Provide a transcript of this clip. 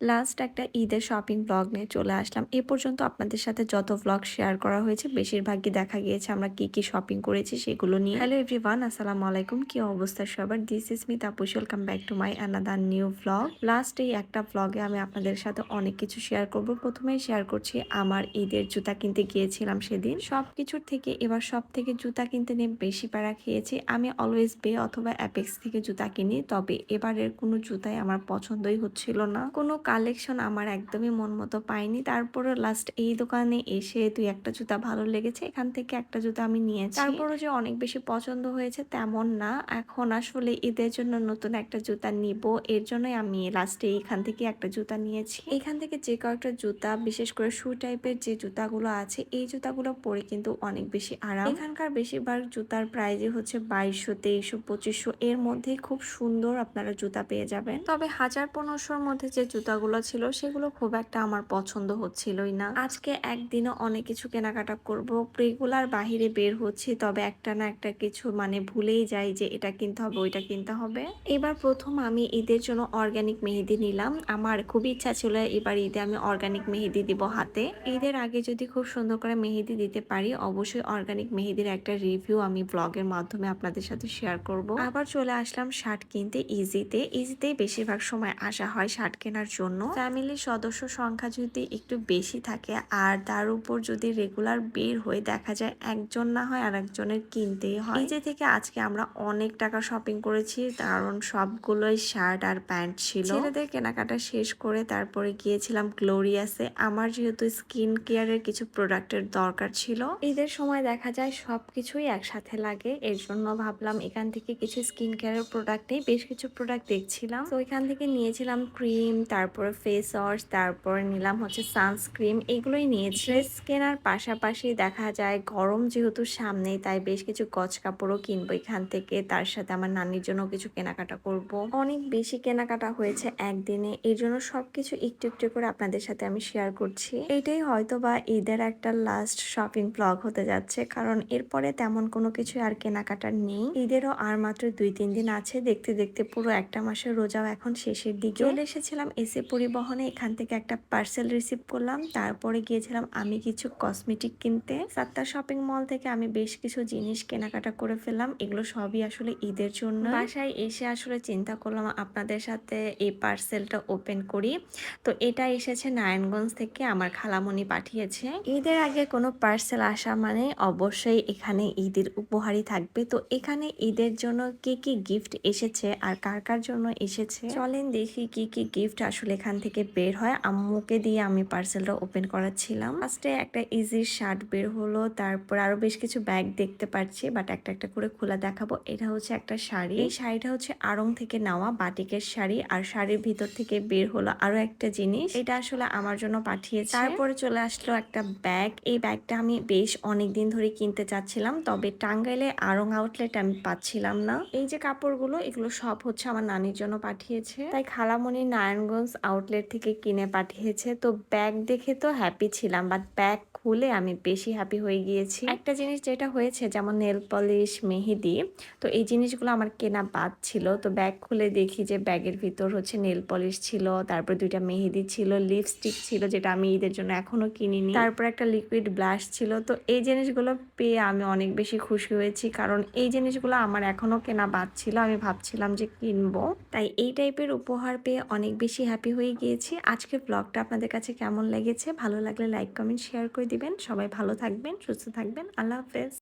Last একটা ঈদের shopping blog নিয়ে চলে আসলাম। এ পর্যন্ত আপনাদের সাথে যত ব্লগ শেয়ার করা হয়েছে, বেশিরভাগই দেখা গিয়েছে আমরা কি কি শপিং করেছি সেগুলো নিয়ে। হ্যালো এভরিওয়ান আসসালামু আলাইকুম। কি অবস্থা সবার? This is me Tapus welcome back to my another new blog last এই একটা ব্লগে আমি আপনাদের সাথে অনেক কিছু শেয়ার করব। প্রথমেই শেয়ার করছি আমার ঈদের জুতা কিনতে গিয়েছিলাম সেদিন। সব কিছুর থেকে এবার সব থেকে জুতা কিনতে নিয়ে বেশি প্যারা খেয়েছি। আমি অলওয়েজ বে অথবা অ্যাপেক্স থেকে জুতা কিনি, তবে এবারের কোনো জুতাই আমার পছন্দই হচ্ছিল না। কোনো কালেকশন আমার একদমই মন মতো পাইনি। তারপরে লাস্ট এই দোকানে এসে দুই একটা জুতা ভালো লেগেছে। এখান থেকে একটা জুতা আমি নিয়েছি। তারপরে যে অনেক বেশি পছন্দ হয়েছে তেমন না। এখন আসলে ঈদের জন্য নতুন একটা জুতা নিব। এর জন্যই আমি লাস্টে এখান থেকে একটা জুতা নিয়েছি। এখান থেকে যে কয়েকটা জুতা বিশেষ করে শু টাইপের যে জুতাগুলো আছে এই জুতাগুলো পরে কিন্তু অনেক বেশি আরাম। এখানকার বেশিরভাগ জুতার প্রাইজই হচ্ছে বাইশশো তেইশশো পঁচিশশো। এর মধ্যে খুব সুন্দর আপনারা জুতা পেয়ে যাবেন। তবে হাজার পনেরোশোর মধ্যে যে জুতাগুলো ছিল, সেগুলো খুব একটা আমার পছন্দ হচ্ছিলই না। আজকে একদিনও অনেক কিছু কেনাকাটা করব রেগুলার বাহিরে বের হচ্ছি, তবে একটা না একটা কিছু মানে ভুলেই যাই যে এটা কিনতে হবে, ওইটা কিনতে হবে। এবার প্রথম আমি ঈদের জন্য অর্গানিক মেহেদি নিলাম। আমার খুব ইচ্ছা ছিল এবার ঈদে আমি অর্গানিক মেহেদি দিব হাতে। ঈদের আগে যদি খুব সুন্দর করে মেহেদি দিতে পারি, অবশ্যই অর্গানিক মেহেদির একটা রিভিউ আমি ব্লগের মাধ্যমে আপনাদের সাথে শেয়ার করব। আবার চলে আসলাম শার্ট কিনতে ইজিতে ইজিতেই বেশিরভাগ সময় আসা হয় শার্ট কেনার জন্য। ফ্যামিলির সদস্য সংখ্যা যদি একটু বেশি থাকে আর তার উপর যদি রেগুলার বের হয়ে দেখা যায় একজন না হয় আর একজনের কিনতেই হয়। ইজে থেকে আজকে আমরা অনেক টাকা শপিং করেছি, কারণ সবগুলোই শার্ট আর প্যান্ট ছিল। ছেলেদের কেনাকাটা শেষ করে তারপরে গিয়েছিলাম গ্লোরিয়াসে আমার যেহেতু স্কিন কেয়ারের কিছু প্রোডাক্টের দরকার ছিল। ঈদের সময় দেখা যায় সবকিছুই একসাথে লাগে। এর জন্য ভাবলাম এখান থেকে কিছু স্কিন কেয়ারের প্রোডাক্ট নেই, বেশ কিছু প্রোডাক্ট দেখছিলাম। তো এখান থেকে নিয়েছিলাম ক্রিম তারপরে ফেস ওয়াশ তারপর নিলাম হচ্ছে সানস্ক্রিন এগুলোই নিয়েছি। কেনার পাশাপাশি দেখা যায় গরম যেহেতু সামনেই, তাই বেশ কিছু গজ কাপড়ও কিনবো এখান থেকে। তার সাথে আমার নানির জন্য কিছু কেনাকাটা করব। অনেক বেশি কেনাকাটা হয়েছে একদিনে এই জন্য সবকিছু একটু একটু করে আপনাদের সাথে আমি শেয়ার করছি। এটাই হয়তো বা ঈদের একটা লাস্ট শপিং ব্লগ হতে যাচ্ছে, কারণ এরপরে তেমন কোনো কিছু আর কেনাকাটার নেই। ঈদেরও আর মাত্র দুই তিন দিন আছে, দেখতে দেখতে পুরো একটা মাসের রোজাও এখন শেষের দিকে। চলে এসেছিলাম এসে পরিবহনে এখান থেকে একটা পার্সেল রিসিভ করলাম। তারপরে গিয়েছিলাম আমি কিছু কসমেটিক কিনতে। সাত্তার শপিং মল থেকে আমি বেশ কিছু জিনিস কেনাকাটা করে ফেললাম। এগুলো সবই আসলে ঈদের জন্য। বাসায় এসে আসলে চিন্তা করলাম আপনাদের সাথে এই পার্সেলটা ওপেন করি। তো এটা এসেছে নারায়ণগঞ্জ থেকে আমার খালামণি পাঠিয়েছে। ঈদের আগে কোনো পার্সেল আসা মানে অবশ্যই এখানে ঈদের উপহারই থাকবে। তো এখানে ঈদের জন্য কি কি গিফট এসেছে আর কার কার জন্য এসেছে? চলেন দেখি কি কি গিফট আসলে এখান থেকে বের হয়, আম্মুকে দিয়ে আমি পার্সেলটা ওপেন করাচ্ছিলাম। ফার্স্টে একটা ইজি শার্ট বের হলো, তারপর আরও বেশ কিছু ব্যাগ দেখতে পাচ্ছি বাট একটা একটা করে খোলা দেখাবো। এটা হচ্ছে একটা শাড়ি। এই শাড়িটা হচ্ছে আড়ং থেকে নেওয়া, বাটিকের শাড়ি, আর শাড়ির ভিতর থেকে বের হলো আরও একটা জিনিস। এটা আসলে আমার জন্য পাঠিয়েছে। তারপরে চলে আসলো একটা ব্যাগ এই ব্যাগটা আমি বেশ অনেক দিন ধরে কিনতে চাচ্ছিলাম, তবে টাঙ্গাইলে আড়ং আউটলেট আমি পাচ্ছিলাম না। এই যে কাপড়গুলো, এগুলো সব হচ্ছে আমার নানির জন্য পাঠিয়েছে। তাই খালামণি নারায়ণগঞ্জ আউটলেট থেকে কিনে পাঠিয়েছে। তো ব্যাগ দেখে তো হ্যাপি ছিলাম বাট ব্যাগ খুলে আমি বেশি হ্যাপি হয়ে গিয়েছি। একটা জিনিস যেটা হয়েছে, যেমন নেল পলিশ মেহেদি, তো এই জিনিসগুলো আমার কেনা বাদ ছিল। তো ব্যাগ খুলে দেখি যে ব্যাগের ভিতর হচ্ছে নেল পলিশ ছিল, তারপর দুইটা মেহেদি ছিল লিপস্টিক ছিল, যেটা আমি ঈদের জন্য এখনও কিনিনি। তারপর একটা লিকুইড ব্লাশ ছিল। তো এই জিনিসগুলো পেয়ে আমি অনেক বেশি খুশি হয়েছি, কারণ এই জিনিসগুলো আমার এখনও কেনা বাদ ছিল। আমি ভাবছিলাম যে কিনবো। তাই এই টাইপের উপহার পেয়ে অনেক বেশি হ্যাপি হয়ে গিয়েছি। আজকের ব্লগটা আপনাদের কাছে কেমন লেগেছে? ভালো লাগলে লাইক কমেন্ট শেয়ার করে দিবেন। সবাই ভালো থাকবেন, সুস্থ থাকবেন। আল্লাহ হাফেজ।